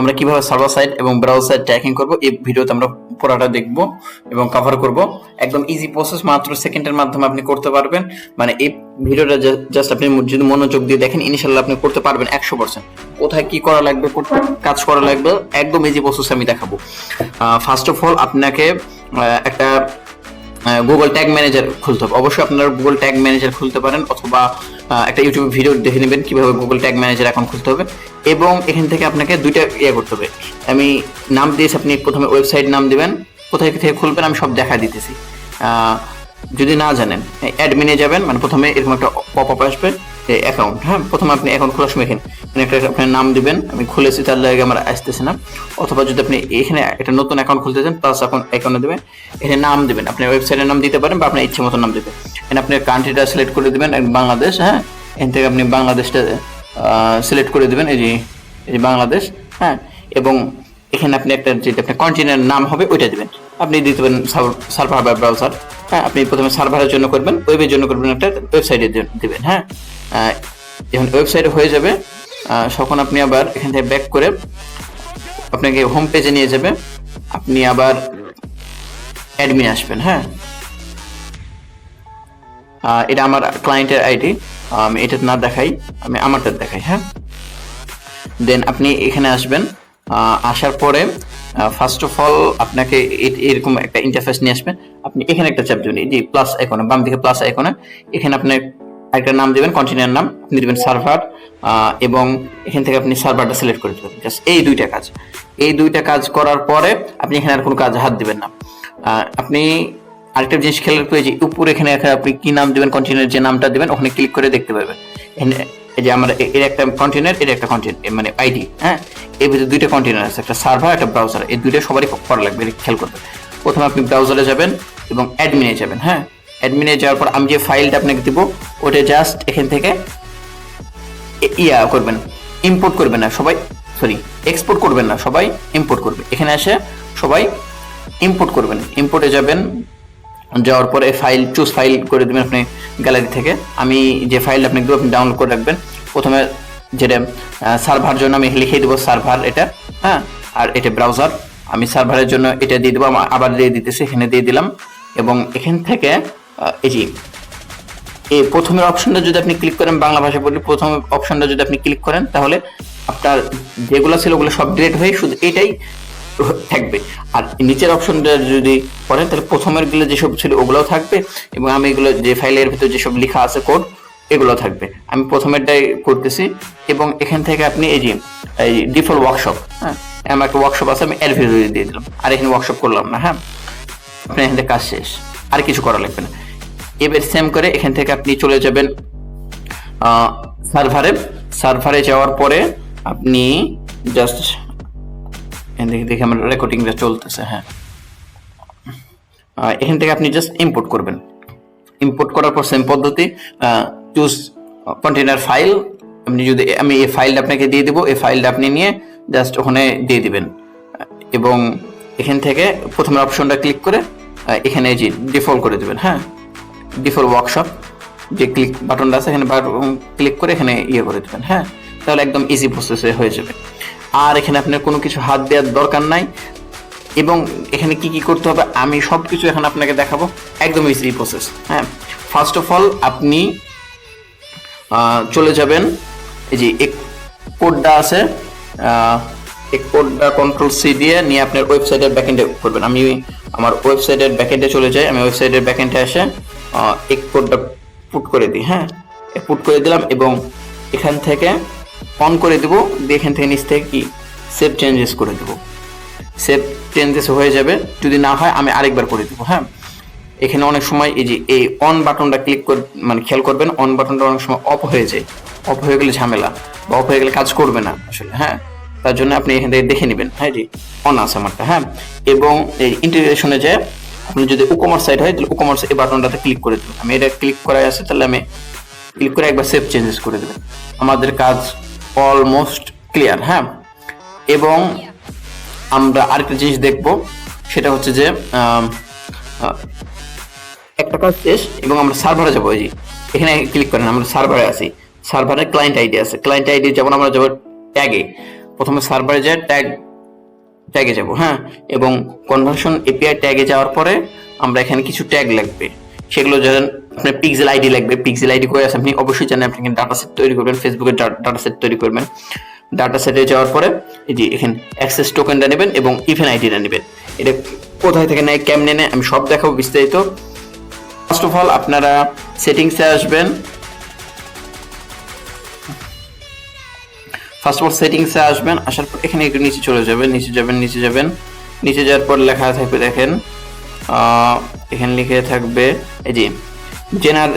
আমরা কীভাবে server side এবং ব্রাউজার সাইড ট্র্যাকিং করব, এই ভিডিওতে আমরা পুরোটা দেখব এবং কভার করব। একদম ইজি প্রসেস মাত্র সেকেন্ডের মাধ্যমে আপনি করতে পারবেন। মানে এই ভিডিওটা জাস্ট আপনি যদি মনোযোগ দিয়ে দেখেন ইনশাল্লাহ আপনি করতে পারবেন একশো পার্সেন্ট কোথায় কি করা লাগবে কাজ করা লাগবে, একদম ইজি প্রসেস আমি দেখাবো। ফার্স্ট অফ অল আপনাকে একটা গুগল ট্যাগ ম্যানেজার খুলতে হবে। অবশ্যই আপনারা গুগল ট্যাগ ম্যানেজার খুলতে পারেন অথবা একটা ইউটিউবে ভিডিও দেখে নেবেন কীভাবে গুগল ট্যাগ ম্যানেজার অ্যাকাউন্ট খুলতে হবে। এবং এখান থেকে আপনাকে দুইটা ইয়ে করতে হবে। আমি নাম দিয়েছি, আপনি প্রথমে ওয়েবসাইট নাম দেবেন, কোথায় থেকে খুলবেন, আমি সব দেখা দিতেছি। যদি না জানেন অ্যাডমিনে যাবেন মানে প্রথমে এরকম একটা পপ আপ আসবে। অ্যাকাউন্ট হ্যাঁ? প্রথমে আপনি অ্যাকাউন্ট খোলার সময় এখানে মানে একটা আপনার নাম দিবেন, আমি খুলেছি, তার লাগে আমার আসতেছে না। অথবা যদি আপনি এখানে একটা নতুন অ্যাকাউন্ট খুলতে চান প্লাস অ্যাকাউন্ট অ্যাকাউন্টে দেবেন, এখানে নাম দিবেন। আপনি ওয়েবসাইটের নাম দিতে পারেন বা আপনার ইচ্ছে মতো নাম দেবেন এখানে আপনি কান্ট্রিটা সিলেক্ট করে দেবেন বাংলাদেশ হ্যাঁ? এখান থেকে আপনি বাংলাদেশটা সিলেক্ট করে দেবেন, এই যে এই যে বাংলাদেশ হ্যাঁ? এবং এখানে আপনি একটা, যেটা আপনার কন্টিনেন্ট নাম হবে, ওইটা দিবেন। আপনি দিতে পারেন সার্ভার বা ব্রাউজার হ্যাঁ? আপনি প্রথমে সার্ভারের জন্য করবেন ওয়েবের জন্য করবেন একটা ওয়েবসাইটে দিবেন হ্যাঁ? যখন ওয়েবসাইট হয়ে যাবে। তখন আপনি আবার এখান থেকে ব্যাক করে আপনাকে হোম পেজে নিয়ে যাবে। আপনি আবার অ্যাডমিন আসবেন হ্যাঁ? এটা আমার ক্লায়েন্টের আইডি আমি এটা না দেখাই, আমি আমারটা দেখাই হ্যাঁ? দেন আপনি এখানে আসবেন। আসার পরে ফার্স্ট অফ অল আপনাকে এরকম একটা ইন্টারফেস নিয়ে আসবেন। আপনি এখানে একটা চাপ দেবেন এই যে প্লাস আইকনে বাম দিকে প্লাস আইকনে এখানে আপনি একটা নাম দেবেন কন্টিনিউর নাম, আপনি দেবেন সার্ভার এবং এখান থেকে আপনি সার্ভারটা সিলেক্ট করে দেবেন। জাস্ট এই দুইটা কাজ। এই দুইটা কাজ করার পরে আপনি এখানে আর কোনো কাজ হাত দিবেন না। আপনি আরেকটা জিনিস রাখতে হবে যে উপরে এখানে আপনি কি নাম দেবেন কন্টিনিউর যে নামটা দেবেন, ওখানে ক্লিক করে দেখতে পাবেন। এই যে আমার এর একটা কন্টেনার এর একটা কন্টেন্ট মানে আইডি হ্যাঁ? এর ভিতরে দুইটা কন্টেনার আছে, একটা সার্ভার একটা ব্রাউজার এই দুইটা সবারই করা লাগবে, খেয়াল করবেন। প্রথমে আপনি ব্রাউজারে যাবেন এবং অ্যাডমিনে যাবেন হ্যাঁ? অ্যাডমিনে যাওয়ার পর আমি যে ফাইলটা আপনাকে দিব, ওটা জাস্ট এখান থেকে ইয়া করবেন ইম্পোর্ট করবেন না সবাই সরি এক্সপোর্ট করবেন না, সবাই ইম্পোর্ট করবে। এখানে এসে সবাই ইম্পোর্ট করবেন। ইম্পোর্টে যাবেন, যাওয়ার পরে ফাইল চুজ ফাইল করে দেবেন আপনি গ্যালারি থেকে। আমি যে ফাইল আপনি দেবো, আপনি ডাউনলোড করে রাখবেন। প্রথমে যেটা সার্ভার জন্য আমি লিখে দেবো সার্ভার এটা হ্যাঁ? আর এটা ব্রাউজার আমি সার্ভারের জন্য এটা দিয়ে দেবো, আবার দিয়ে দিতেছি, এখানে দিয়ে দিলাম। এবং এখান থেকে এই যে, এই প্রথমের অপশনটা যদি আপনি ক্লিক করেন বাংলা ভাষা বলি প্রথম অপশনটা যদি আপনি ক্লিক করেন, তাহলে আপনার যেগুলো ছিল ওগুলো সব ডিলেট হয়ে শুধু এটাই থাকবে। আর নিচের অপশনটা যদি করেন তাহলে প্রথমেরগুলো যেসব ছিল ওগুলোও থাকবে এবং আমি এগুলো যে ফাইলের ভিতরে যেসব লেখা আছে কোড এগুলো থাকবে। আমি প্রথমেরটাই করতেছি এবং এখান থেকে আপনি এই যে, এই ডিফল্ট ওয়ার্কশপ হ্যাঁ আমার একটা ওয়ার্কশপ আছে, আমি এর দিয়ে দিলাম। আর এখানে ওয়ার্কশপ করলাম না হ্যাঁ। আপনার এখান থেকে কাজ শেষ, আর কিছু করা লাগবে না। এবার সেম করে এখান থেকে আপনি চলে যাবেন সার্ভারে সার্ভারে যাওয়ার পরে আপনি জাস্ট দেখে দেখে আমার রেকর্ডিংটা চলতেছে হ্যাঁ। এখান থেকে আপনি জাস্ট ইম্পোর্ট করবেন। ইম্পোর্ট করার পর সেম পদ্ধতি চুজ কন্টেনার ফাইল আপনি যদি, আমি এই ফাইলটা আপনাকে দিয়ে দেবো, এই ফাইলটা আপনি নিয়ে জাস্ট ওখানে দিয়ে দিবেন। এবং এখান থেকে প্রথমে অপশনটা ক্লিক করে এখানে যে ডিফল্ট করে দেবেন হ্যাঁ। ডিফল্ট ওয়ার্কশপ যে ক্লিক বাটনটা আছে, এখানে ক্লিক করে এখানে ইয়ে করে দেবেন হ্যাঁ? তাহলে একদম ইজি প্রসেসে হয়ে যাবে। আর এখানে আপনার কোনো কিছু হাত দেওয়ার দরকার নাই এবং এখানে কি কি করতে হবে, আমি সব কিছু এখন আপনাকে দেখাবো। একদম ইজি প্রসেস হ্যাঁ? ফার্স্ট অফ অল আপনি চলে যাবেন, এই যে এক কোডটা আছে এক কোডটা কন্ট্রোল সি দিয়ে নিয়ে আপনার ওয়েবসাইটের ব্যাকেন্ডে করবেন। আমি আমার ওয়েবসাইটের ব্যাকেন্ডে চলে যাই, আমি ওয়েবসাইটের ব্যাকেন্ডে এসে এক কোডটা পুট করে দিই হ্যাঁ? পুট করে দিলাম এবং এখান থেকে অন করে দেবো, দিয়ে এখান থেকে নিচ থেকে কি? সেভ চেঞ্জেস করে দেবো। সেভ চেঞ্জেস হয়ে যাবে, যদি না হয় আমি আরেকবার করে দেবো হ্যাঁ? এখানে অনেক সময় এই যে এই অন বাটনটা ক্লিক করে মানে খেয়াল করবেন অন বাটনটা অনেক সময় অফ হয়ে যায়। অফ হয়ে গেলে ঝামেলা, বা অফ হয়ে গেলে কাজ করবে না আসলে হ্যাঁ? তার জন্য আপনি এখান থেকে দেখে নেবেন হ্যাঁ জি? অন আছে আমারটা হ্যাঁ? এবং এই ইন্টিগ্রেশনে যে আপনি যদি উকমার্স সাইট হয়, তাহলে উকমার্স এই বাটনটাতে ক্লিক করে দেবেন আমি এটা ক্লিক করা আছে, তাহলে আমি ক্লিক করে একবার সেভ চেঞ্জেস করে দেবেন। আমাদের কাজ অলমোস্ট ক্লিয়ার হ্যাঁ? এবং আমরা আরেকটা জিনিস দেখব, সেটা হচ্ছে যে একটা কাজ শেষ, এবং আমরা সার্ভারে যাব। এই এখানে ক্লিক করেন, আমরা সার্ভারে আছি। সার্ভারে ক্লায়েন্ট আইডি আছে। ক্লায়েন্ট আইডি যেমন আমরা যাব ট্যাগে প্রথমে সার্ভারে যায় ট্যাগ ট্যাগে যাব হ্যাঁ? এবং কনভার্সন এপিআই ট্যাগে যাওয়ার পরে আমরা এখানে কিছু ট্যাগ লাগবে। সেগুলো যেমন আপনার পিক্সেল আইডি লাগবে। পিক্সেল আইডি করে আপনি? অবশ্যই জানেন আপনি ডাটা সেট তৈরি করবেন ফেসবুকের ডাটা সেট তৈরি করবেন। ডাটা সেটে যাওয়ার পরে এই যে এখানে অ্যাক্সেস টোকেনটা নেবেন এবং ইভেন আইডিটা নেবেন। এটা কোথায় থেকে নেয়, কেমনে নেয়, আমি সব দেখাবো বিস্তারিত। ফার্স্ট অফ অল আপনারা সেটিংসে আসবেন। ফার্স্ট অফ অল সেটিংসে আসবেন, আসার পর এখানে একটু নিচে চলে যাবেন, নিচে যাবেন নিচে যাবেন। নিচে যাওয়ার পর লেখা থাকবে দেখেন এখানে লিখে থাকবে এই যে জেনার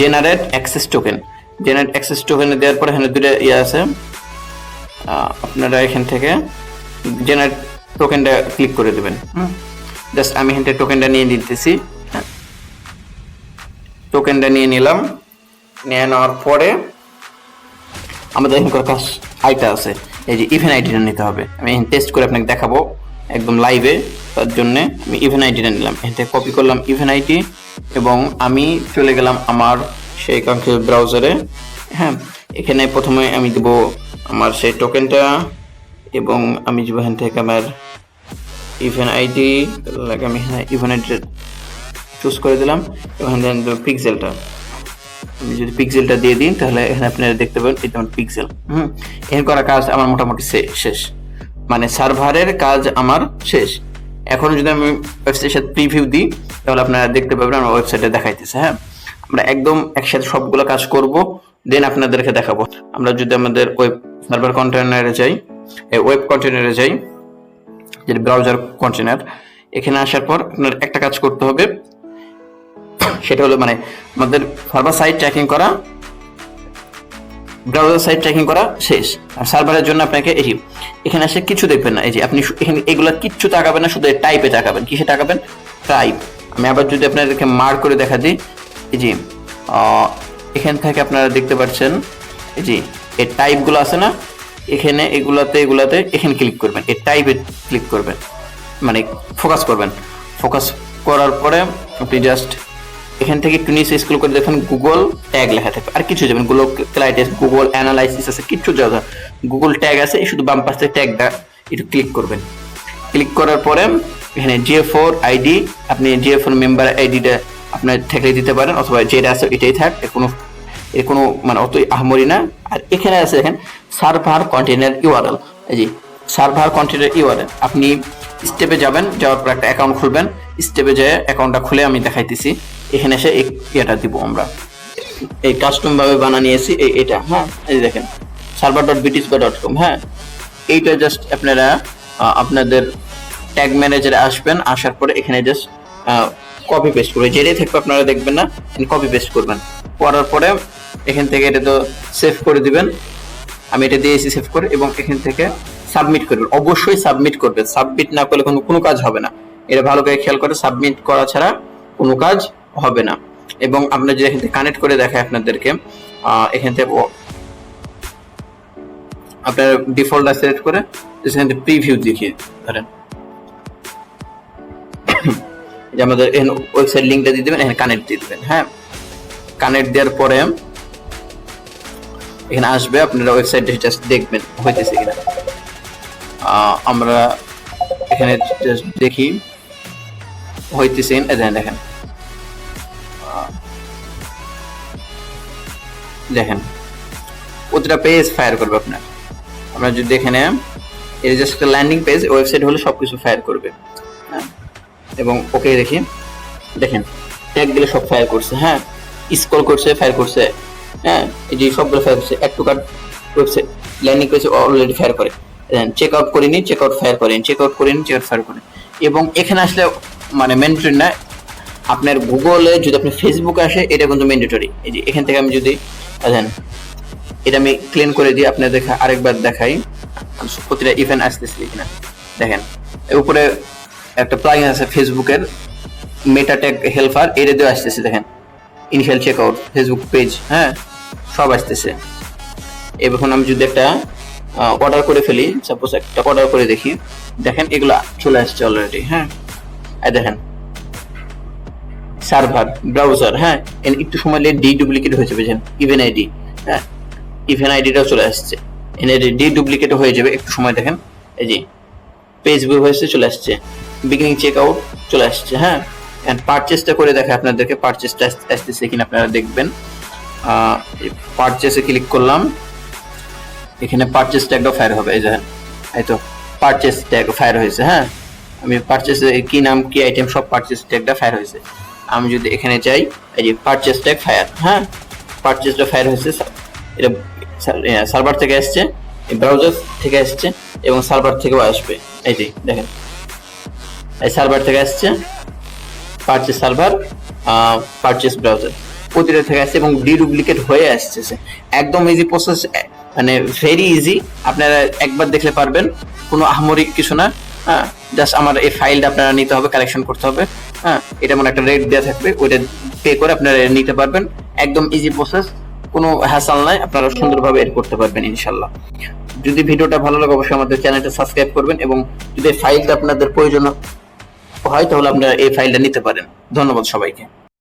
generate access token generate access token দেওয়ার পর এখানে দুটো ইয়ে আছে। আপনারা এখান থেকে জেনারেট টোকেনটা ক্লিক করে দেবেন। জাস্ট আমি এখান থেকে টোকেনটা নিয়ে নিতেছি। টোকেনটা নিয়ে নিলাম। নিয়ে নেওয়ার পরে আমাদের এখানকার কাজ আইটা আছে। এই যে ইভেন আইডিটা নিতে হবে। আমি টেস্ট করে আপনাকে দেখাবো একদম লাইভে তার জন্য আমি ইভেন আইডিটা নিলাম। থেকে কপি করলাম ইভেন আইডি এবং আমি চলে গেলাম আমার সেই কাঙ্ক্ষিত ব্রাউজারে হ্যাঁ এখানে প্রথমে আমি দেবো আমার সেই টোকেনটা এবং আমি যাব এখান থেকে আমার ইভেন আইডি আমি হ্যাঁ ইভেন আইডিটা চুজ করে দিলাম। এবং পিক্সেলটা আমি যদি পিক্সেলটা দিয়ে দিই তাহলে এখানে আপনারা দেখতে পাবেন এই যেমন পিক্সেল হুম? এখানে করা কাজ আমার মোটামুটি শেষ। মানে সার্ভারের কাজ আমার শেষ। এখন যদি আমি ওয়েবসাইটের সাথে প্রিভিউ দিই, তাহলে আপনারা দেখতে পাবেন আমার ওয়েবসাইটে দেখাইতেছে হ্যাঁ? আমরা একদম একসাথে সবগুলো কাজ করব দেন আপনাদেরকে দেখাবো। আমরা যদি আমাদের ওয়েব সার্ভার কন্টেনারে যাই ওয়েব কন্টেনারে যাই, যেটা ব্রাউজার কন্টেনার এখানে আসার পর আপনার একটা কাজ করতে হবে সেটা হলো মানে আমাদের সার্ভার সাইট ট্র্যাকিং করা ব্রাউজার সাইট ট্র্যাকিং করা শেষ। আর সার্ভারের জন্য আপনাকে এই এখানে এসে কিছু দেখবেন না। এই যে আপনি এখানে এগুলো কিচ্ছু তাকাবেন না, শুধু টাইপে তাকাবেন। কিসে তাকাবেন? টাইপ আমি আবার যদি আপনাদেরকে মার্ক করে দেখা দিই, এই যে এখান থেকে আপনারা দেখতে পাচ্ছেন, এই যে, এই টাইপগুলো আছে না, এখানে এগুলাতে এগুলাতে এখানে ক্লিক করবেন। এই টাইপে ক্লিক করবেন। মানে ফোকাস করবেন। ফোকাস করার পরে আপনি জাস্ট এখান থেকে একটু নিচে স্ক্রল করে দেখেন গুগল ট্যাগ লেখা থাকবে। আর কিছু যাবেন গুগল ক্লাইটেস গুগল অ্যানালাইসিস আছে কিছু যাবে গুগল ট্যাগ আছে শুধু বাম পাশে ট্যাগটা একটু ক্লিক করবেন। ক্লিক করার পরে এখানে জিএ ফোর আইডি আপনি জিএ ফোর মেম্বার আইডিটা আপনার থেকে দিতে পারেন, অথবা যেটা আছে এটাই থাক কোনো, এর কোনো মানে অতই আহমরি না। আর এখানে আছে দেখেন সার্ভার কন্টেনার ইউআরএল যে সার্ভার কন্টেনার ইউআরএল আপনি স্টেপে যাবেন, যাওয়ার পর একটা অ্যাকাউন্ট খুলবেন স্টেপে যেয়ে অ্যাকাউন্টটা খুলে আমি দেখাইতেছি। এখানে এসে ইয়েটা দিব আমরা। এই কাস্টম ভাবে বানা নিয়েছি, এই এটা হ্যাঁ? এই দেখেন সার্ভার ডট বিটিস বা ডট কম হ্যাঁ? এইটা জাস্ট আপনারা আপনাদের ট্যাগ ম্যানেজারে আসবেন, আসার পরে এখানে জাস্ট কপি পেস্ট করবে যেটাই থাকবে আপনারা দেখবেন না কপি পেস্ট করবেন। করার পরে এখান থেকে এটা তো সেভ করে দিবেন। আমি এটা দিয়েছি সেভ করে এবং এখান থেকে সাবমিট করবেন। অবশ্যই সাবমিট করবেন। সাবমিট না করলে কোনো কোনো কাজ হবে না। এটা ভালো করে খেয়াল করে সাবমিট করা ছাড়া কোনো কাজ হবে না। এবং আপনার যদি এখান থেকে কানেক্ট করে দেখায় আপনাদেরকে এখান থেকে আপনার ডিফল্টটা সিলেক্ট করে সেখান থেকে প্রিভিউ দেখিয়ে ধরেন। যে আমাদের ওয়েবসাইট লিঙ্কটা দিয়ে দেবেন, এখানে কানেক্ট দিয়ে দেবেন হ্যাঁ? কানেক্ট দেওয়ার পরে এখানে আসবে, আপনারা ওয়েবসাইটে জাস্ট দেখবেন, হইতেছে কিনা। আমরা এখানে দেখি, হইতেছে কিনা। এই দেখেন। দেখেন। প্রতিটা পেজ ফায়ার করবে আপনার। আমরা যদি এখানে এটা জাস্ট একটা ল্যান্ডিং পেজ ওয়েবসাইট হলে সবকিছু ফায়ার করবে। হ্যাঁ? এবং ওকে দেখি। দেখেন ট্যাগ দিলে সব ফায়ার করছে হ্যাঁ? স্কল করছে ফায়ার করছে হ্যাঁ? এই যে সবগুলো ফায়ার করছে একটু card website landing page already fire করে। চেক আউট করিনি চেক আউট ফায়ার করেন চেক আউট করিনি চেক আউট ফায়ার করেন। এবং এখানে আসলে মানে ম্যান্ডেটরি না, আপনার গুগলে যদি আপনি ফেসবুকে আসে, এটা কিন্তু ম্যান্ডেটরি এই যে এখান থেকে আমি যদি দেখেন এটা আমি ক্লিন করে দিয়ে আপনার দেখা আরেকবার দেখাই। প্রতিটা ইভেন্ট আসতেছে কিনা। দেখেন এর উপরে একটা প্লাগইন আছে ফেসবুকের মেটা ট্যাগ হেল্পার এটা দিয়ে আসতেছে, দেখেন। Initial check out Facebook page হ্যাঁ? সব আসতেছে। এখন আমি যদি একটা অর্ডার করে ফেলি সাপোজ একটা অর্ডার করে দেখি। দেখেন, এগুলো চলে আসছে অলরেডি হ্যাঁ? দেখেন সার্ভার, ব্রাউজার হ্যাঁ? একটু সময় লেট ডি ডুপ্লিকেট হয়েছে বুঝেন ইভেন আইডি হ্যাঁ? ইভেন আইডিটাও চলে আসছে। এনে ডি ডুপ্লিকেট হয়ে যাবে, একটু সময় দেখেন। এই যে পেজ ভিউ হয়েছে চলে আসছে। বিগিনিং চেক আউট চলে আসছে হ্যাঁ? এন্ড পারচেসটা করে দেখে আপনাদেরকে পারচেসটা আসতেছে কিনা আপনারা দেখবেন। পারচেসে ক্লিক করলাম। এখানে পারচেস ট্যাগটা ফায়ার হবে, এই দেখেন এই তো পারচেস ট্যাগ ফায়ার হয়েছে হ্যাঁ? আমি পারচেস কি নাম, কি আইটেম সব পারচেস ট্যাগটা ফায়ার হয়েছে। আমি যদি এখানে যাই, এই যে পারচেস ট্যাগ ফায়ার হ্যাঁ? পারচেসটা ফায়ার হয়েছে, এটা সার্ভার থেকে আসছে ব্রাউজার থেকে আসছে এবং সার্ভার থেকেও আসবে। এই যে, দেখেন। এই সার্ভার থেকে আসছে পারচেস সার্ভার পারচেস ব্রাউজার প্রতিটা থেকে আসছে এবং ডিডুপ্লিকেট হয়ে আসছে একদম ইজি প্রসেস মানে ভেরি ইজি আপনারা একবার দেখলে পারবেন। কোনো আহামরি কিছু না হ্যাঁ? জাস্ট আমার এই ফাইলটা আপনারা নিতে হবে কালেকশন করতে হবে। হ্যাঁ এটা মানে একটা রেট দেওয়া থাকবে, ওইটা পে করে আপনারা নিতে পারবেন। একদম ইজি প্রসেস কোনো হ্যাসাল নাই, আপনারা সুন্দরভাবে এড করতে পারবেন ইনশাল্লাহ যদি ভিডিওটা ভালো লাগে, অবশ্যই আমাদের চ্যানেলটা সাবস্ক্রাইব করবেন এবং যদি ফাইলটা আপনাদের প্রয়োজন হয়, তাহলে আপনারা এই ফাইলটা নিতে পারেন। ধন্যবাদ সবাইকে।